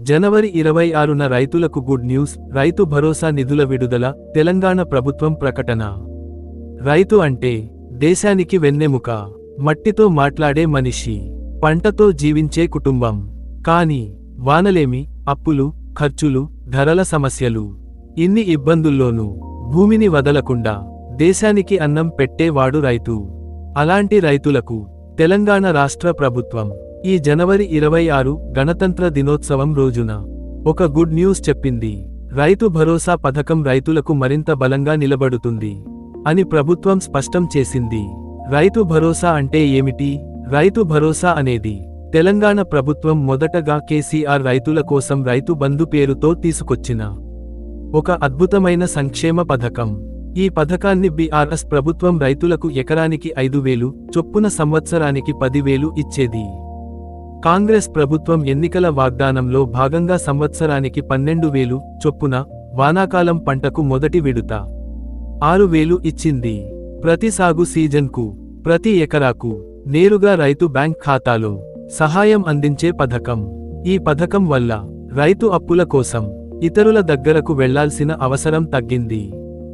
జనవరి ఇరవై ఆరున రైతులకు గుడ్ న్యూస్ రైతు భరోసా నిధుల విడుదల తెలంగాణ ప్రభుత్వం ప్రకటన. రైతు అంటే దేశానికి వెన్నెముక మట్టితో మాట్లాడే మనిషి పంటతో జీవించే కుటుంబం. కాని వానలేమి అప్పులు ఖర్చులు ధరల సమస్యలు. ఇన్ని ఇబ్బందుల్లోనూ భూమిని వదలకుండా దేశానికి అన్నం పెట్టేవాడు రైతు. అలాంటి రైతులకు తెలంగాణ రాష్ట్ర ప్రభుత్వం. ఈ జనవరి ఇరవై ఆరు గణతంత్ర దినోత్సవం రోజున ఒక గుడ్ న్యూస్ చెప్పింది. రైతు భరోసా పథకం రైతులకు మరింత బలంగా నిలబడుతుంది అని ప్రభుత్వం స్పష్టం చేసింది. రైతు భరోసా అంటే ఏమిటి? రైతు భరోసా అనేది తెలంగాణ ప్రభుత్వం మొదటగా కేసీఆర్ రైతుల కోసం రైతు బంధు పేరుతో తీసుకొచ్చిన ఒక అద్భుతమైన సంక్షేమ పథకం. ఈ పథకాన్ని బీఆర్ఎస్ ప్రభుత్వం రైతులకు ఎకరానికి ఐదు వేలు చొప్పున సంవత్సరానికి పదివేలు ఇచ్చేది. కాంగ్రెస్ ప్రభుత్వం ఎన్నికల వాగ్దానంలో భాగంగా సంవత్సరానికి పన్నెండు వేలు చొప్పున వానాకాలం పంటకు మొదటి విడుత. ఆరు వేలు ఇచ్చింది. ప్రతి సాగు సీజన్కు ప్రతి ఎకరాకు నేరుగా రైతు బ్యాంక్ ఖాతాలో సహాయం అందించే పథకం. ఈ పథకం వల్ల రైతు అప్పుల కోసం ఇతరుల దగ్గరకు వెళ్ళాల్సిన అవసరం తగ్గింది.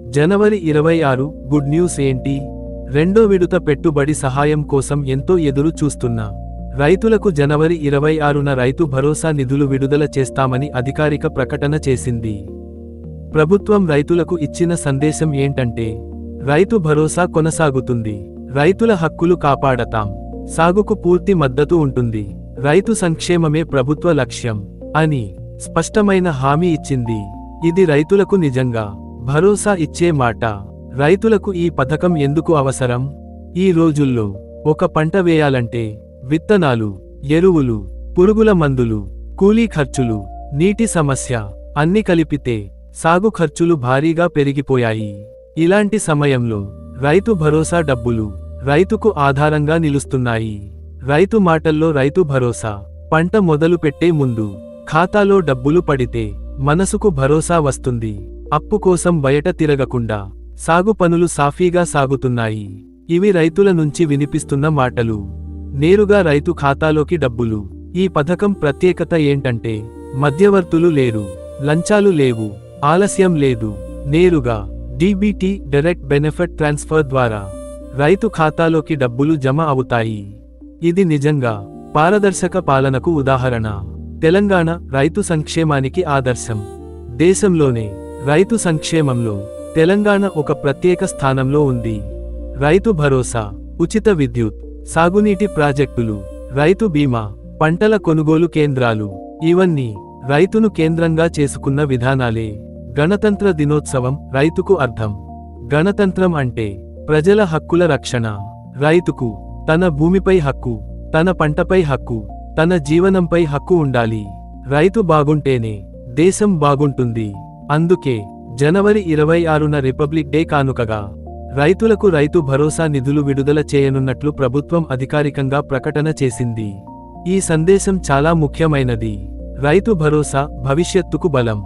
జనవరి ఇరవై ఆరు గుడ్ న్యూస్ ఏంటి? రెండో విడుత పెట్టుబడి సహాయం కోసం ఎంతో ఎదురు చూస్తున్నా రైతులకు జనవరి ఇరవై ఆరున రైతు భరోసా నిధులు విడుదల చేస్తామని అధికారిక ప్రకటన చేసింది. ప్రభుత్వం రైతులకు ఇచ్చిన సందేశం ఏంటంటే రైతు భరోసా కొనసాగుతుంది. రైతుల హక్కులు కాపాడతాం. సాగుకు పూర్తి మద్దతు ఉంటుంది. రైతు సంక్షేమమే ప్రభుత్వ లక్ష్యం అని స్పష్టమైన హామీ ఇచ్చింది. ఇది రైతులకు నిజంగా భరోసా ఇచ్చే మాట. రైతులకు ఈ పథకం ఎందుకు అవసరం? ఈ రోజుల్లో ఒక పంట వేయాలంటే విత్తనాలు ఎరువులు పురుగుల మందులు కూలీ ఖర్చులు నీటి సమస్య అన్ని కలిపితే సాగు ఖర్చులు భారీగా పెరిగిపోయాయి. ఇలాంటి సమయంలో రైతు భరోసా డబ్బులు రైతుకు ఆధారంగా నిలుస్తున్నాయి. రైతు మాటల్లో రైతు భరోసా పంట మొదలు పెట్టే ముందు ఖాతాలో డబ్బులు పడితే మనసుకు భరోసా వస్తుంది. అప్పు కోసం బయట తిరగకుండా సాగు పనులు సాఫీగా సాగుతున్నాయి. ఇవి రైతుల నుంచి వినిపిస్తున్న మాటలు. నేరుగా రైతు ఖాతాలోకి డబ్బులు. ఈ పథకం ప్రత్యేకత ఏంటంటే మధ్యవర్తులు లేరు లంచాలు లేవు ఆలస్యం లేదు. నేరుగా డీబీటీ డైరెక్ట్ బెనిఫిట్ ట్రాన్స్ఫర్ ద్వారా రైతు ఖాతాలోకి డబ్బులు జమ అవుతాయి. ఇది నిజంగా పారదర్శక పాలనకు ఉదాహరణ. తెలంగాణ రైతు సంక్షేమానికి ఆదర్శం. దేశంలోనే రైతు సంక్షేమంలో తెలంగాణ ఒక ప్రత్యేక స్థానంలో ఉంది. రైతు భరోసా ఉచిత విద్యుత్ సాగునీటి ప్రాజెక్టులు రైతు బీమా పంటల కొనుగోలు కేంద్రాలు ఇవన్నీ రైతును కేంద్రంగా చేసుకున్న విధానాలే. గణతంత్ర దినోత్సవం రైతుకు అర్థం. గణతంత్రం అంటే ప్రజల హక్కుల రక్షణ. రైతుకు తన భూమిపై హక్కు తన పంటపై హక్కు తన జీవనంపై హక్కు ఉండాలి. రైతు బాగుంటేనే దేశం బాగుంటుంది. అందుకే జనవరి ఇరవై ఆరున రిపబ్లిక్ డే కానుకగా రైతులకు రైతు భరోసా నిధులు విడుదల చేయనున్నట్లు ప్రభుత్వం అధికారికంగా ప్రకటన చేసింది. ఈ సందేశం చాలా ముఖ్యమైనది. రైతు భరోసా భవిష్యత్తుకు బలం.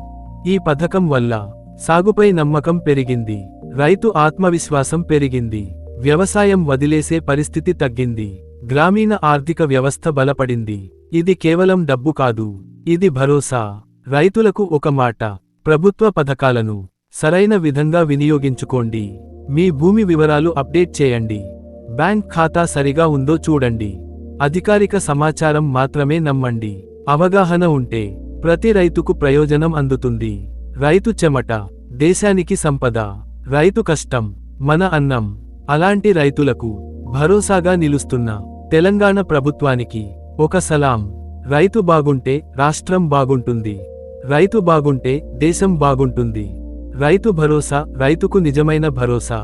ఈ పథకం వల్ల సాగుపై నమ్మకం పెరిగింది. రైతు ఆత్మవిశ్వాసం పెరిగింది. వ్యవసాయం వదిలేసే పరిస్థితి తగ్గింది. గ్రామీణ ఆర్థిక వ్యవస్థ బలపడింది. ఇది కేవలం డబ్బు కాదు. ఇది భరోసా. రైతులకు ఒక మాట. ప్రభుత్వ పథకాలను సరైన విధంగా వినియోగించుకోండి. మీ భూమి వివరాలు అప్డేట్ చేయండి. బ్యాంక్ ఖాతా సరిగా ఉందో చూడండి. అధికారిక సమాచారం మాత్రమే నమ్మండి. అవగాహన ఉంటే ప్రతి రైతుకు ప్రయోజనం అందుతుంది. రైతు చెమట దేశానికి సంపద రైతు కష్టం మన అన్నం అలాంటి రైతులకు భరోసాగా నిలుస్తున్న తెలంగాణ ప్రభుత్వానికి ఒక సలాం. రైతు బాగుంటే రాష్ట్రం బాగుంటుంది. రైతు బాగుంటే దేశం బాగుంటుంది. రైతు భరోసా రైతుకు నిజమైన భరోసా.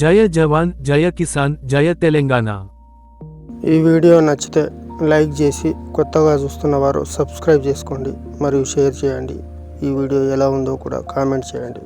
జయ జవాన్ జయ కిసాన్ జయ తెలంగాణ. ఈ వీడియో నచ్చితే లైక్ చేసి కొత్తగా చూస్తున్న వారు సబ్స్క్రైబ్ చేసుకోండి మరియు షేర్ చేయండి. ఈ వీడియో ఎలా ఉందో కూడా కామెంట్ చేయండి.